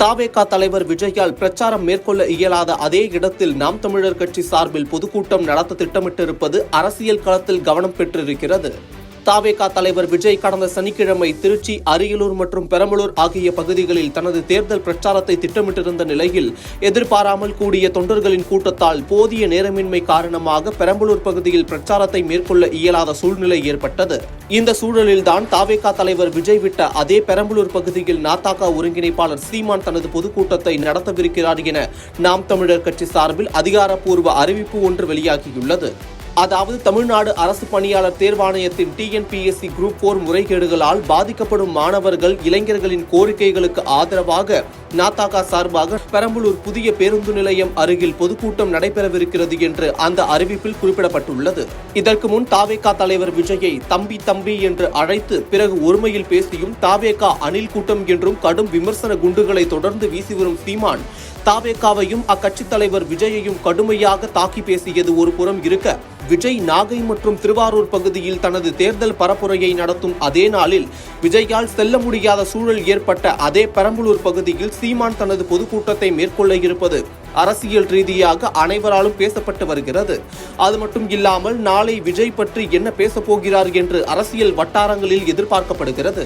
தாவேகா தலைவர் விஜயால் பிரச்சாரம் மேற்கொள்ள இயலாத அதே இடத்தில் நாம் தமிழர் கட்சி சார்பில் பொதுக்கூட்டம் நடத்த திட்டமிட்டிருப்பது அரசியல் களத்தில் கவனம் பெற்றிருக்கிறது. தாவேகா தலைவர் விஜய் கடந்த சனிக்கிழமை திருச்சி அரியலூர் மற்றும் பெரம்பலூர் ஆகிய பகுதிகளில் தனது தேர்தல் பிரச்சாரத்தை திட்டமிட்டிருந்த நிலையில் எதிர்பாராமல் கூடிய தொண்டர்களின் கூட்டத்தால் போதிய நேரமின்மை காரணமாக பெரம்பலூர் பகுதியில் பிரச்சாரத்தை மேற்கொள்ள இயலாத சூழ்நிலை ஏற்பட்டது. இந்த சூழலில்தான் தாவேகா தலைவர் விஜய் விட்ட அதே பெரம்பலூர் பகுதியில் நாத்தாக்கா ஒருங்கிணைப்பாளர் சீமான் தனது பொதுக்கூட்டத்தை நடத்தவிருக்கிறார் என நாம் தமிழர் கட்சி சார்பில் அதிகாரப்பூர்வ அறிவிப்பு ஒன்று வெளியாகியுள்ளது. அதாவது தமிழ்நாடு அரசு பணியாளர் தேர்வாணையத்தின் டிஎன்பிஎஸ்சி குரூப் போர் முறைகேடுகளால் பாதிக்கப்படும் மாணவர்கள் இளைஞர்களின் கோரிக்கைகளுக்கு ஆதரவாக நாத்தாகா சார்பாக பெரம்பலூர் புதிய பேருந்து நிலையம் அருகில் பொதுக்கூட்டம் நடைபெறவிருக்கிறது என்று அந்த அறிவிப்பில் குறிப்பிடப்பட்டுள்ளது. இதற்கு முன் தாவேகா தலைவர் விஜயை தம்பி தம்பி என்று அழைத்து பிறகு ஒருமையில் பேசியும் தாவேகா அணில் கூட்டம் என்றும் கடும் விமர்சன குண்டுகளை தொடர்ந்து வீசி வரும் சீமான் தாவேகாவையும் அக்கட்சித் தலைவர் விஜயையும் கடுமையாக தாக்கி பேசியது ஒரு புறம் இருக்க விஜய் நாகை மற்றும் திருவாரூர் பகுதியில் தனது தேர்தல் பரப்புரையை நடத்தும் அதே நாளில் விஜயால் செல்ல முடியாத சூழல் ஏற்பட்ட அதே பெரம்பலூர் பகுதியில் சீமான் தனது பொதுக்கூட்டத்தை மேற்கொள்ள இருப்பது அரசியல் ரீதியாக அனைவராலும் பேசப்பட்டு வருகிறது. அது மட்டும் இல்லாமல் நாளை விஜய் பற்றி என்ன பேசப்போகிறார் என்று அரசியல் வட்டாரங்களில் எதிர்பார்க்கப்படுகிறது.